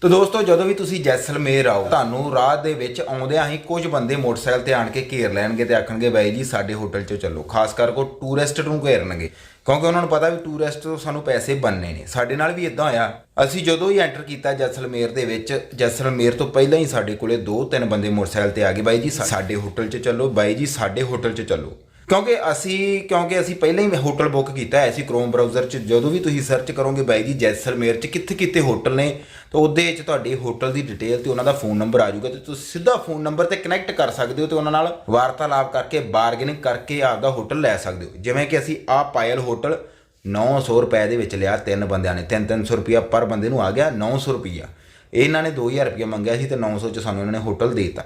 ਤੋ ਦੋਸਤੋ, ਜਦੋਂ ਵੀ ਤੁਸੀਂ ਜੈਸਲਮੇਰ ਆਓ, ਤੁਹਾਨੂੰ ਰਾਹ ਦੇ ਵਿੱਚ ਆਉਂਦਿਆਂ ਹੀ ਕੁਝ ਬੰਦੇ ਮੋਟਰਸਾਈਕਲ ਤੇ ਆਣ ਕੇ ਘੇਰ ਲੈਣਗੇ ਤੇ ਆਖਣਗੇ, ਬਾਈ ਜੀ, ਸਾਡੇ ਹੋਟਲ 'ਚ ਚੱਲੋ। ਖਾਸ ਕਰਕੇ ਟੂਰਿਸਟ ਨੂੰ ਘੇਰਨਗੇ। ਕਿਉਂਕਿ ਉਹਨਾਂ ਨੂੰ ਪਤਾ ਵੀ ਟੂਰਿਸਟ ਤੋਂ ਸਾਨੂੰ ਪੈਸੇ ਬੰਨੇ ਨੇ। ਸਾਡੇ ਨਾਲ ਵੀ ਇਦਾਂ ਹੋਇਆ। ਅਸੀਂ ਜਦੋਂ ਹੀ ਐਂਟਰ ਕੀਤਾ ਜੈਸਲਮੇਰ ਦੇ ਵਿੱਚ, ਜੈਸਲਮੇਰ ਤੋਂ ਪਹਿਲਾਂ ਹੀ ਸਾਡੇ ਕੋਲੇ ਦੋ ਤਿੰਨ ਬੰਦੇ ਮੋਟਰਸਾਈਕਲ ਤੇ ਆ ਗਏ। ਬਾਈ ਜੀ ਸਾਡੇ ਹੋਟਲ 'ਚ ਚੱਲੋ। ਬਾਈ ਜੀ, ਸਾਡੇ ਹੋਟਲ 'ਚ ਚੱਲੋ। ਕਿਉਂਕਿ ਅਸੀਂ ਕਿਉਂਕਿ ਅਸੀਂ ਪਹਿਲਾਂ ਹੀ ਹੋਟਲ ਬੁੱਕ ਕੀਤਾ ਹੈ ਸੀ ਕ੍ਰੋਮ ਬ੍ਰਾਊਜ਼ਰ 'ਚ ਜਦੋਂ ਵੀ ਤੁਸੀਂ ਸਰਚ ਕਰੋਗੇ ਬਾਈ ਜੀ ਜੈਸਲਮੇਰ 'ਚ ਕਿੱਥੇ ਕਿੱਥੇ ਹੋਟਲ ਨੇ, ਤਾਂ ਉਹਦੇ 'ਚ ਤੁਹਾਡੇ ਹੋਟਲ ਦੀ ਡਿਟੇਲ ਤੇ ਉਹਨਾਂ ਦਾ ਫੋਨ ਨੰਬਰ ਆ ਜਾਊਗਾ ਤੇ ਤੁਸੀਂ ਸਿੱਧਾ ਫੋਨ ਨੰਬਰ ਤੇ ਕਨੈਕਟ ਕਰ ਸਕਦੇ ਹੋ ਤੇ ਉਹਨਾਂ ਨਾਲ ਵਾਰਤਾਲਾਪ ਕਰਕੇ ਬਾਰਗੇਨਿੰਗ ਕਰਕੇ ਆਪਦਾ ਹੋਟਲ ਲੈ ਸਕਦੇ ਹੋ। ਜਿਵੇਂ ਕਿ ਅਸੀਂ ਆ ਪਾਇਲ ਹੋਟਲ 900 ਰੁਪਏ ਦੇ ਵਿੱਚ ਲਿਆ, ਤਿੰਨ ਬੰਦਿਆਂ ਨੇ 3-300 ਰੁਪਿਆ ਪਰ ਬੰਦੇ ਨੂੰ ਆ ਗਿਆ 900 ਰੁਪਿਆ ਇਹਨਾਂ ਨੇ 2000 ਰੁਪਿਆ ਮੰਗਿਆ ਸੀ ਤੇ 900 ਚ ਸਾਨੂੰ ਇਹਨਾਂ ਨੇ ਹੋਟਲ ਦੇਤਾ।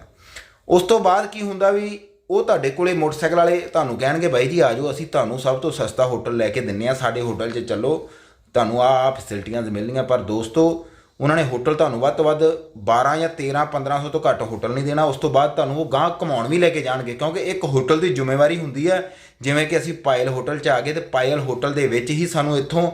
ਉਸ ਤੋਂ ਬਾਅਦ ਕੀ ਹੁੰਦਾ ਵੀ ਉਹ ਤੁਹਾਡੇ ਕੋਲੇ ਮੋਟਰਸਾਈਕਲ ਵਾਲੇ ਤੁਹਾਨੂੰ ਕਹਿਣਗੇ, ਬਾਈ ਜੀ, ਆ ਜਾਓ, ਅਸੀਂ ਤੁਹਾਨੂੰ ਸਭ ਤੋਂ ਸਸਤਾ ਹੋਟਲ ਲੈ ਕੇ ਦਿੰਨੇ ਆ, ਸਾਡੇ ਹੋਟਲ 'ਚ ਚੱਲੋ। ਤੁਹਾਨੂੰ ਆ ਆ ਫੈਸਿਲਿਟੀਆਂ ਮਿਲਣਗੀਆਂ ਪਰ ਦੋਸਤੋ, ਉਹਨਾਂ ਨੇ ਹੋਟਲ ਤੁਹਾਨੂੰ ਵੱਧ ਤੋਂ ਵੱਧ 12 ਜਾਂ 13 1500 ਤੋਂ ਘੱਟ ਹੋਟਲ ਨਹੀਂ ਦੇਣਾ। ਉਸ ਤੋਂ ਬਾਅਦ ਤੁਹਾਨੂੰ ਉਹ ਗਾਂ ਕਮਾਉਣ ਵੀ ਲੈ ਕੇ ਜਾਣਗੇ, ਕਿਉਂਕਿ ਇੱਕ ਹੋਟਲ ਦੀ ਜ਼ਿੰਮੇਵਾਰੀ ਹੁੰਦੀ ਹੈ, ਜਿਵੇਂ ਕਿ ਅਸੀਂ ਪਾਇਲ ਹੋਟਲ 'ਚ ਆ ਗਏ ਤੇ ਪਾਇਲ ਹੋਟਲ ਦੇ ਵਿੱਚ ਹੀ ਸਾਨੂੰ ਇੱਥੋਂ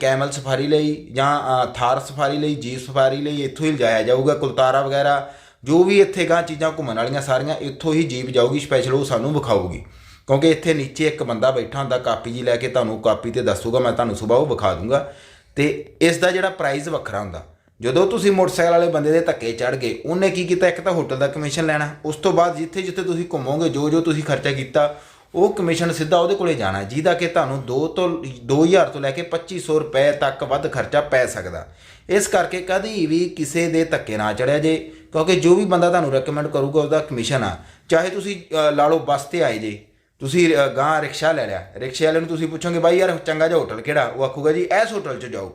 ਕੈਮਲ ਸਫਾਰੀ ਲਈ ਜਾਂ ਥਾਰ ਸਫਾਰੀ ਲਈ, ਜੀਪ ਸਫਾਰੀ ਲਈ ਇੱਥੋਂ ਹੀ ਲਿਜਾਇਆ ਜਾਊਗਾ, ਕੁਲਤਾਰਾ ਵਗੈਰਾ ਜੋ ਵੀ ਇੱਥੇ ਗਾਂ ਚੀਜ਼ਾਂ ਘੁੰਮਣ ਵਾਲੀਆਂ ਸਾਰੀਆਂ ਇੱਥੋਂ ਹੀ ਜੀਪ ਜਾਊਗੀ ਸਪੈਸ਼ਲ ਉਹ ਸਾਨੂੰ ਵਿਖਾਊਗੀ। ਕਿਉਂਕਿ ਇੱਥੇ ਨੀਚੇ ਇੱਕ ਬੰਦਾ ਬੈਠਾ ਹੁੰਦਾ, ਕਾਪੀ ਜੀ ਲੈ ਕੇ ਤੁਹਾਨੂੰ ਕਾਪੀ ਤੇ ਦੱਸੂਗਾ, ਮੈਂ ਤੁਹਾਨੂੰ ਸਵੇਰ ਉਹ ਵਿਖਾ ਦੂੰਗਾ। ਤੇ ਇਸ ਦਾ ਜਿਹੜਾ ਪ੍ਰਾਈਸ ਵੱਖਰਾ ਹੁੰਦਾ। ਜਦੋਂ ਤੁਸੀਂ ਮੋਟਰਸਾਈਕਲ ਵਾਲੇ ਬੰਦੇ ਦੇ ਧੱਕੇ ਚੜ ਗਏ, ਉਹਨੇ ਕੀ ਕੀਤਾ? ਇੱਕ ਤਾਂ ਹੋਟਲ ਦਾ ਕਮਿਸ਼ਨ ਲੈਣਾ। ਉਸ ਤੋਂ ਬਾਅਦ ਜਿੱਥੇ ਜਿੱਥੇ ਤੁਸੀਂ ਘੁੰਮੋਗੇ, ਜੋ ਜੋ ਤੁਸੀਂ ਖਰਚਾ ਕੀਤਾ, ਉਹ ਕਮਿਸ਼ਨ ਸਿੱਧਾ ਉਹਦੇ ਕੋਲੇ ਜਾਣਾ ਜਿਹਦਾ ਕਿ ਤੁਹਾਨੂੰ 2 ਤੋਂ 2000 ਤੋਂ ਲੈ ਕੇ 2500 ਰੁਪਏ ਤੱਕ ਵੱਧ ਖਰਚਾ ਪੈ ਸਕਦਾ। ਇਸ ਕਰਕੇ ਕਦੀ ਵੀ ਕਿਸੇ ਦੇ ਧੱਕੇ ਨਾ ਚੜਿਆ ਜੇ। ਕਿਉਂਕਿ ਜੋ ਵੀ ਬੰਦਾ ਤੁਹਾਨੂੰ ਰეკਮੈਂਡ ਕਰੂਗਾ ਉਹਦਾ ਕਮਿਸ਼ਨ ਆ। ਚਾਹੇ ਤੁਸੀਂ ਲਾ ਲਓ ਬੱਸ ਤੇ ਆਏ ਜੇ ਤੁਸੀਂ ਅ, ਗਾਂ ਰਿਕਸ਼ਾ ਲੈ ਲਿਆ। ਰਿਕਸ਼ੇ ਵਾਲੇ ਨੂੰ ਤੁਸੀਂ ਪੁੱਛੋਗੇ ਬਾਈ ਯਾਰ ਚੰਗਾ ਜਿਹਾ ਹੋਟਲ ਕਿਹੜਾ? ਉਹ ਆਖੂਗਾ ਜੀ ਇਸ ਹੋਟਲ 'ਚ ਜਾਓ।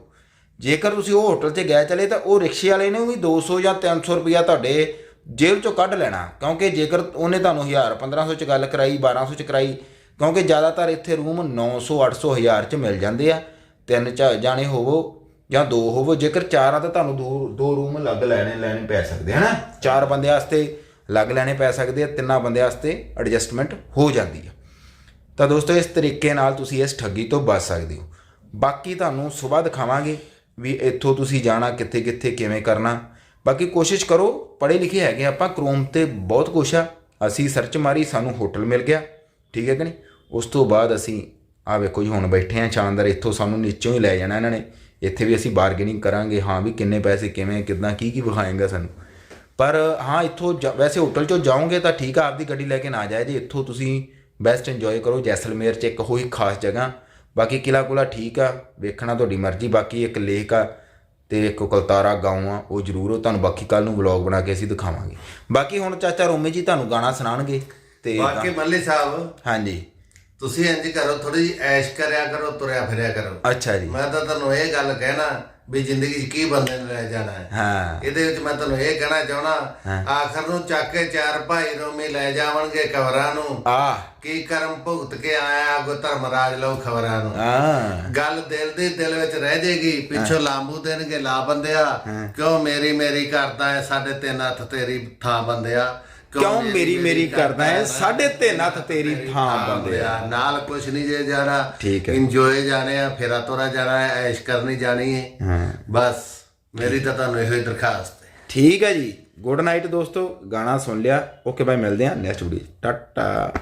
ਜੇਕਰ ਤੁਸੀਂ ਉਹ ਹੋਟਲ 'ਚ ਗਏ ਚਲੇ ਤਾਂ ਉਹ ਰਿਕਸ਼ੇ ਵਾਲੇ ਨੇ ਵੀ 200 ਜਾਂ 300 ਰੁਪਇਆ ਤੁਹਾਡੇ ਜੇਬ 'ਚੋਂ ਕੱਢ ਲੈਣਾ। ਕਿਉਂਕਿ ਜੇਕਰ ਉਹਨੇ ਤੁਹਾਨੂੰ 1000 1500 'ਚ ਗੱਲ ਕਰਾਈ 1200 'ਚ ਕਰਾਈ ਕਿਉਂਕਿ ਜ਼ਿਆਦਾਤਰ ਇੱਥੇ ਰੂਮ 900 800 1000 'ਚ ਮਿਲ ਜਾਂਦੇ ਆ। ਤਿੰਨ ਚਾ ਜਾਣੇ ਹੋਵੋ ਜਾਂ ਦੋ ਹੋਵੋ, ਜੇਕਰ ਚਾਰ ਆ ਤਾਂ ਤੁਹਾਨੂੰ ਦੋ ਦੋ ਰੂਮ ਅਲੱਗ ਲੈਣੇ ਲੈਣੇ ਪੈ ਸਕਦੇ ਹਨਾ? ਚਾਰ ਬੰਦਿਆਂ ਵਾਸਤੇ ਅਲੱਗ ਲੈਣੇ ਪੈ ਸਕਦੇ ਆ, ਤਿੰਨਾਂ ਬੰਦਿਆਂ ਵਾਸਤੇ ਐਡਜਸਟਮੈਂਟ ਹੋ ਜਾਂਦੀ ਆ। ਤਾਂ ਦੋਸਤੋ, ਇਸ ਤਰੀਕੇ ਨਾਲ ਤੁਸੀਂ ਇਸ ਠੱਗੀ ਤੋਂ ਬਚ ਸਕਦੇ ਹੋ। ਬਾਕੀ ਤੁਹਾਨੂੰ ਸਵੇਰ ਦਿਖਾਵਾਂਗੇ ਵੀ ਇੱਥੋਂ ਤੁਸੀਂ ਜਾਣਾ ਕਿੱਥੇ ਕਿੱਥੇ ਕਿਵੇਂ ਕਰਨਾ। ਬਾਕੀ ਕੋਸ਼ਿਸ਼ ਕਰੋ ਪੜ੍ਹੇ ਲਿਖੇ ਹੈਗੇ ਆਪਾਂ ਕ੍ਰੋਮ ਤੇ ਬਹੁਤ ਕੁਛ ਆ। ਅਸੀਂ ਸਰਚ ਮਾਰੀ, ਸਾਨੂੰ ਹੋਟਲ ਮਿਲ ਗਿਆ, ਠੀਕ ਹੈ ਕਿ ਨਹੀਂ? ਉਸ ਤੋਂ ਬਾਅਦ ਅਸੀਂ ਆ ਵੇਖੋ ਜੀ, ਹੁਣ ਬੈਠੇ ਆ, ਸ਼ਾਨਦਾਰ, ਇੱਥੋਂ ਸਾਨੂੰ ਨੀਚੋਂ ਹੀ ਲੈ ਜਾਣਾ ਇਹਨਾਂ ਨੇ। ਇੱਥੇ ਵੀ ਅਸੀਂ ਬਾਰਗੇਨਿੰਗ ਕਰਾਂਗੇ ਹਾਂ ਵੀ ਕਿੰਨੇ ਪੈਸੇ ਕਿਵੇਂ ਕਿਦਾਂ ਕੀ ਕੀ ਵਿਖਾਏਗਾ ਸਾਨੂੰ। ਪਰ ਹਾਂ ਇੱਥੋਂ ਵੈਸੇ ਹੋਟਲ ਚੋਂ ਜਾਓਗੇ ਤਾਂ ਠੀਕ ਆ ਆਪਦੀ ਗੱਡੀ ਲੈ ਕੇ ਨਾ ਜਾਏ ਜੇ ਇੱਥੋਂ ਤੁਸੀਂ ਬੈਸਟ ਇੰਜੋਏ ਕਰੋ ਜੈਸਲਮੇਰ ਚ ਇੱਕ ਹੋਈ ਖਾਸ ਜਗ੍ਹਾ। ਬਾਕੀ ਕਿਲਾ ਕੁਲਾ ਠੀਕ ਆ ਵੇਖਣਾ ਤੁਹਾਡੀ ਮਰਜ਼ੀ ਬਾਕੀ ਇੱਕ ਲੇਕ ਆ ਤੇ ਇੱਕ ਕਲਤਾਰਾ ਗਾਉਂ ਆ ਉਹ ਜ਼ਰੂਰ ਉਹ ਤੁਹਾਨੂੰ ਬਾਕੀ ਕੱਲ ਨੂੰ ਵਲੌਗ ਬਣਾ ਕੇ ਅਸੀਂ ਦਿਖਾਵਾਂਗੇ। ਬਾਕੀ ਹੁਣ ਚਾਚਾ ਰੋਮੀ ਜੀ ਤੁਹਾਨੂੰ ਗਾਣਾ ਸੁਣਾਉਣਗੇ ਤੇ ਬਾਕੀ ਮੱਲੀ ਸਾਹਿਬ। ਹਾਂਜੀ। ਤੁਸੀਂ ਇੰਜ ਕਰੋ ਥੋੜੀ ਜਿਹੀ ਐਸ਼ ਕਰਿਆ ਕਰੋ ਤੁਰਿਆ ਫਿਰਿਆ ਕਰੋ। ਅੱਛਾ ਜੀ। ਮੈਂ ਤਾਂ ਤੁਹਾਨੂੰ ਇਹ ਗੱਲ ਕਹਿਣਾ ਵੀ ਜ਼ਿੰਦਗੀ 'ਚ ਕੀ ਬੰਦੇ ਨੇ ਰਹਿ ਜਾਣਾ ਹੈ। ਹਾਂ। ਇਹਦੇ ਵਿੱਚ ਮੈਂ ਤੁਹਾਨੂੰ ਇਹ ਕਹਿਣਾ ਚਾਹਣਾ ਆਖਰ ਨੂੰ ਚੱਕ ਕੇ ਚਾਰ ਭਾਈ ਰੋਮੀ ਲੈ ਜਾਵਣਗੇ ਕਬਰਾਂ ਨੂੰ। ਆ। ਕੀ ਕਰਮ ਭੁਗਤ ਕੇ ਆਇਆ ਅਗੋ ਧਰਮਰਾਜ ਲਓ ਖਬਰਾਂ ਨੂੰ? ਆ ਗੱਲ ਦਿਲ ਦੀ ਦਿਲ ਵਿੱਚ ਰਹਿ ਜੇਗੀ ਪਿੱਛੋਂ ਲਾਂਬੂ ਦੇਣਗੇ ਲਾ ਬੰਦਿਆ। ਕਿਉਂ ਮੇਰੀ ਮੇਰੀ ਕਰਦਾ ਹੈ ਸਾਡੇ ਤਿੰਨ ਹੱਥ ਤੇਰੀ ਥਾਂ ਬੰਦਿਆ। ਕਿਉਂ ਮੇਰੀ ਮੇਰੀ ਕਰਦਾ ਹੈ? ਸਾਢੇ ਤਿੰਨ ਹੱਥ ਤੇਰੀ ਥਾਂ ਬੰਦਿਆ ਨਾਲ ਕੁਛ ਨਹੀਂ ਜੇ ਜਾਣਾ। ਠੀਕ ਹੈ। ਇੰਜੋਏ ਜਾਣੇ ਆ ਫੇਰਾ ਤੋਰਾ ਜਾਣਾ ਹੈ ਐਸ਼ ਕਰਨੀ ਜਾਣੀ ਹੈ। ਹਾਂ। ਬਸ ਮੇਰੀ ਤਾਂ ਤੁਹਾਨੂੰ ਇਹੋ ਹੀ ਦਰਖਾਸਤ ਹੈ। ਠੀਕ ਹੈ ਜੀ। ਗੁੱਡ ਨਾਈਟ ਦੋਸਤੋ। ਗਾਣਾ ਸੁਣ ਲਿਆ। ਓਕੇ ਬਾਈ ਮਿਲਦੇ ਹਾਂ ਨੈਕਸਟ ਵੀਡੀਓ ਟਾਟਾ।